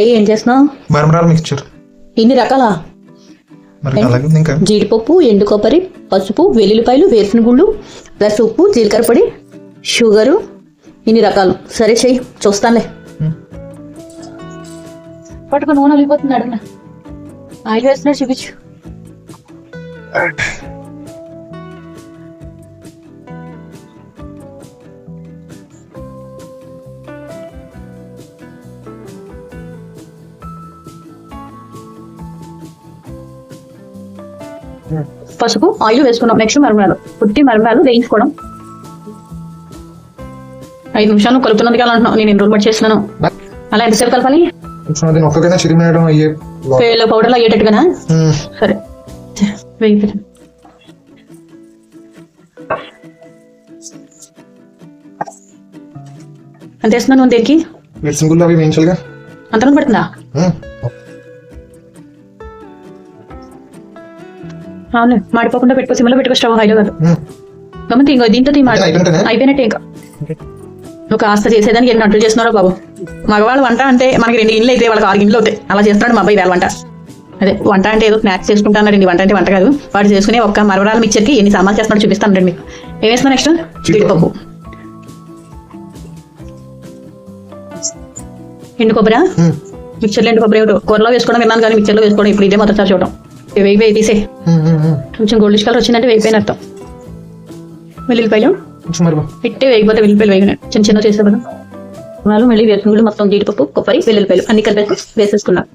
ఏ చేస్తున్నావు? మరమరాలు మిక్చర్ ఇన్ని రకాల? ఇంకా జీడిపప్పు ఎండు కొబ్బరి పసుపు వెల్లుల్లిపాయలు వేరుసిన గుళ్ళు ప్లస్ ఉప్పు జీలకర్ర పొడి షుగరు ఇన్ని రకాలు. సరే చెయ్యి చూస్తానులే. ఉమ్. పట్టుకుని నూనె వెళ్ళిపోతున్నాడు అన్న ఆయిల్ వేస్తున్నాడు చూపించు. పసుపు ఆయిల్ వేసుకున్నాం. నెక్స్ట్ మరమరాలు. పుట్టి మరమరాలు వేయించుకోవడం. ఐదు నిమిషాలు కలుపుతున్నది కదా అంటున్నావు. నేను ఎన్ని రోజులు బట్టి చేస్తున్నాను అలా ఎంతసేపు కలపాలి? ఒక్కగానే చిరిమేయడం అయ్యే అయ్యేటట్టుగానా. సరే. వెయ్యి అంత వేస్తున్నాను నువ్వు దేనికి? అవి వేయించాలిగా. అంతమంది పడుతుందా? అవును మాడిపోకుండా పెట్టుకో సిమ్లో పెట్టుకో స్టవ్ హైలో కాదు. ఇంకో దీంతో? అయిపోయినట్టే ఇంకా. నువ్వు కాస్త చేసేదానికి ఎన్ని గంటలు చేస్తున్నారో బాబు. మగవాళ్ళు వంట అంటే మనకి రెండు ఇండ్లు అయితే వాళ్ళకి ఆరు ఇండ్లు అవుతాయి. అలా చేస్తున్నాడు మా అబ్బాయి వేళ వంట. అదే వంట అంటే ఏదో స్నాక్స్ చేసుకుంటానండి వంట అంటే వంట కాదు. వాడు చేసుకునే ఒక్క మరవరాల మిక్చర్కి ఎన్ని సామాన్లు చేస్తున్నాడు చూపిస్తాను రండి మీకు. ఏం వేస్తున్నా నెక్స్ట్? జీడిపప్పు ఎండు కొబ్బరి. మిక్చర్లో ఎండు కొబ్బరి ఏమిటో కూరలో వేసుకోవడం విన్నాను కానీ మిక్చర్లో వేసుకోవడం ఇప్పుడు ఇదే మొదటిసారి చూడడం ఇవి వేయి వేయి తీసే. కొంచెం గోల్డిష్ కలర్ వచ్చిందంటే వేగిపోయిన అర్థం. వెల్లుల్లిపాయలు. పెట్టే వేగిపోతే వెల్లుల్లిపాయలు వేగినాయి చిన్న చిన్న చేసే కదా వాళ్ళు మళ్ళీ వేసుకుని మొత్తం జీడిపప్పు కొబ్బరి వెల్లుల్లిపాయలు అన్ని కలిపి వేసేసుకున్నాం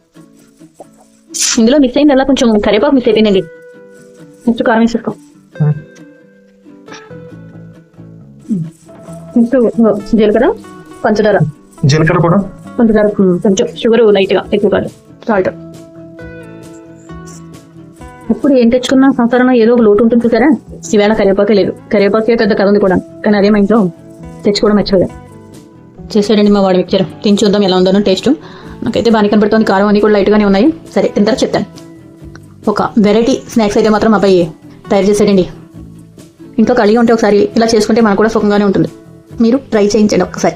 ఇందులో మిక్స్ అయింది అలా కొంచెం కరివేపాకు మిక్స్ అయిపోయిందండి. నెక్స్ట్ కారం వేసేసుకో. నెక్స్ట్ జీలకర్ర పంచదార. జీలకర్ర కూడా? పంచదార కొంచెం షుగర్ లైట్గా ఎక్కువ కాదు. సాల్ట్ ఇప్పుడు ఏం తెచ్చుకున్నా సంసారంలో ఏదో ఒక లోటు ఉంటుంది చూసారా ఈవేళ కరివేపాకే లేదు. కరివేపాకే పెద్ద కథ ఉంది కూడా. కానీ అదే మా ఇంట్లో తెచ్చుకోవడం మర్చిపోయా. చేసాడండి మా వాడి మిక్చర్ తిని చూద్దాం ఎలా ఉందో టేస్ట్. నాకైతే బాగా కనబడుతుంది. కారం అన్ని కూడా లైట్గానే ఉన్నాయి. సరే తింటారా చెప్తాను. ఒక వెరైటీ స్నాక్స్ అయితే మాత్రం అబ్బాయి తయారు చేశాడండి. ఇంట్లో కలిగి ఉంటే ఒకసారి ఇలా చేసుకుంటే మనకు కూడా సుఖంగానే ఉంటుంది. మీరు ట్రై చేయించండి ఒకసారి